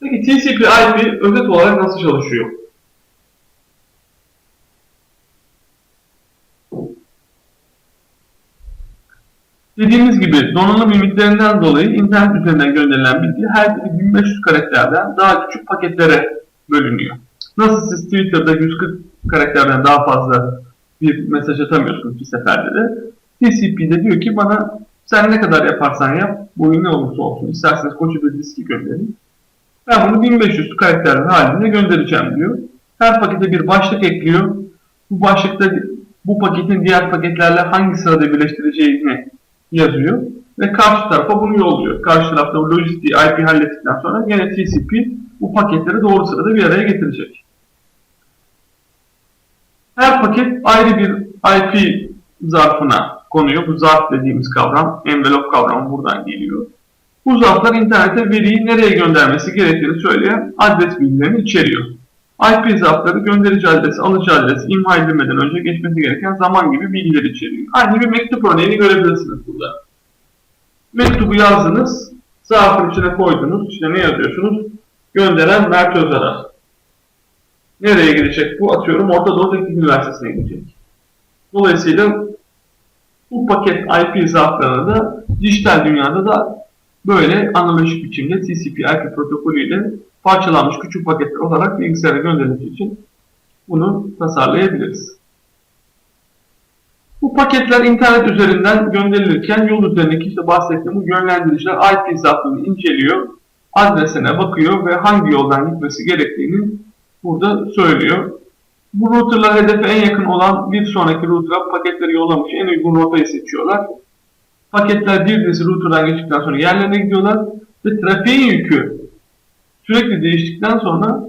Peki TCP/IP özet olarak nasıl çalışıyor? Dediğimiz gibi donanım limitlerinden dolayı internet üzerinden gönderilen bilgi her biri 1500 karakterden daha küçük paketlere bölünüyor. Nasıl siz Twitter'da 140 karakterden daha fazla bir mesaj atamıyorsunuz bir seferde de TCP'de diyor ki bana sen ne kadar yaparsan yap, boyu ne olursa olsun, isterseniz koca bir diski gönderin. Ben bunu 1500 karakter halinde göndereceğim diyor. Her pakete bir başlık ekliyor. Bu başlıkta bu paketin diğer paketlerle hangi sırada birleştireceğini yazıyor. Ve karşı tarafa bunu yolluyor. Karşı tarafta bu lojistiği IP hallettikten sonra yine TCP bu paketleri doğru sırada bir araya getirecek. Her paket ayrı bir IP zarfına konuyor. Bu zarf dediğimiz kavram, envelope kavramı buradan geliyor. Bu zarflar internete veriyi nereye göndermesi gerektiğini söyleyen adres bilgilerini içeriyor. IP zarfları gönderici adres, alıcı adres, imha edilmeden önce geçmesi gereken zaman gibi bilgiler içeriyor. Aynı bir mektup örneğini görebilirsiniz burada. Mektubu yazdınız, zarfın içine koydunuz, içine ne yazıyorsunuz? Gönderen Mert Özarar. Nereye gidecek bu? Atıyorum Orta Doğu Teknik Üniversitesi'ne gidecek. Dolayısıyla bu paket IP zarflarını da dijital dünyada da böyle analojik biçimde TCP/IP protokolüyle parçalanmış küçük paketler olarak bilgisayara gönderilmesi için bunu tasarlayabiliriz. Bu paketler internet üzerinden gönderilirken yol üzerindeki işte bahsettiğim bu yönlendiriciler IP zarfını inceliyor, adresine bakıyor ve hangi yoldan gitmesi gerektiğini burada söylüyor. Bu routerlar hedefe en yakın olan bir sonraki router'a paketleri yollamış en uygun rotayı seçiyorlar. Paketler bir dizi router'dan geçtikten sonra yerlerine gidiyorlar ve trafiğin yükü sürekli değiştikten sonra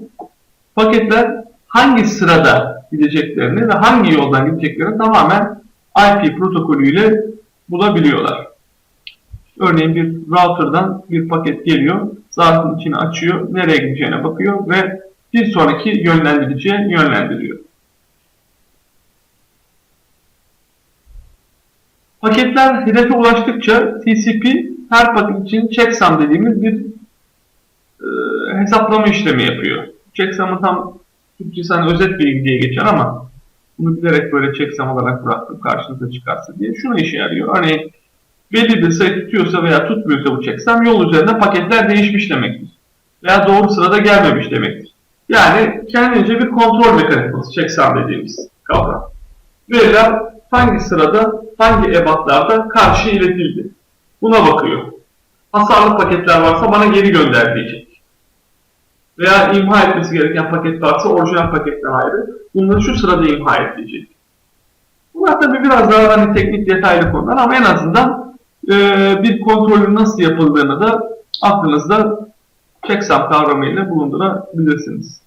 paketler hangi sırada gideceklerini ve hangi yoldan gideceklerini tamamen IP protokolüyle bulabiliyorlar. Örneğin bir router'dan bir paket geliyor, zarfın içini açıyor, nereye gideceğine bakıyor ve bir sonraki yönlendiriciye yönlendiriyor. Paketler hedefe ulaştıkça TCP her paket için checksum dediğimiz bir e, hesaplama işlemi yapıyor. Checksum'ı tam Türkçesi hani özet bilgi diye geçer ama bunu bilerek böyle checksum olarak bıraktım karşınıza çıkarsa diye. Şuna işe yarıyor. Örneğin belli bir sayı tutuyorsa veya tutmuyorsa bu checksum yol üzerinde paketler değişmiş demektir. Veya doğru sırada gelmemiş demektir. Yani kendince bir kontrol mekanizması checksum dediğimiz kavram. Veriler hangi sırada, hangi ebatlarda karşıya iletildi. Buna bakıyor. Hasarlı paketler varsa bana geri gönder diyecek. Veya imha etmesi gereken paket varsa orijinal paketten ayrı. Bunları şu sırada imha et diyecek. Bunlar tabi biraz daha hani teknik detaylı konular ama en azından e, bir kontrolün nasıl yapıldığını da aklınızda checksum kavramıyla bulundurabilirsiniz.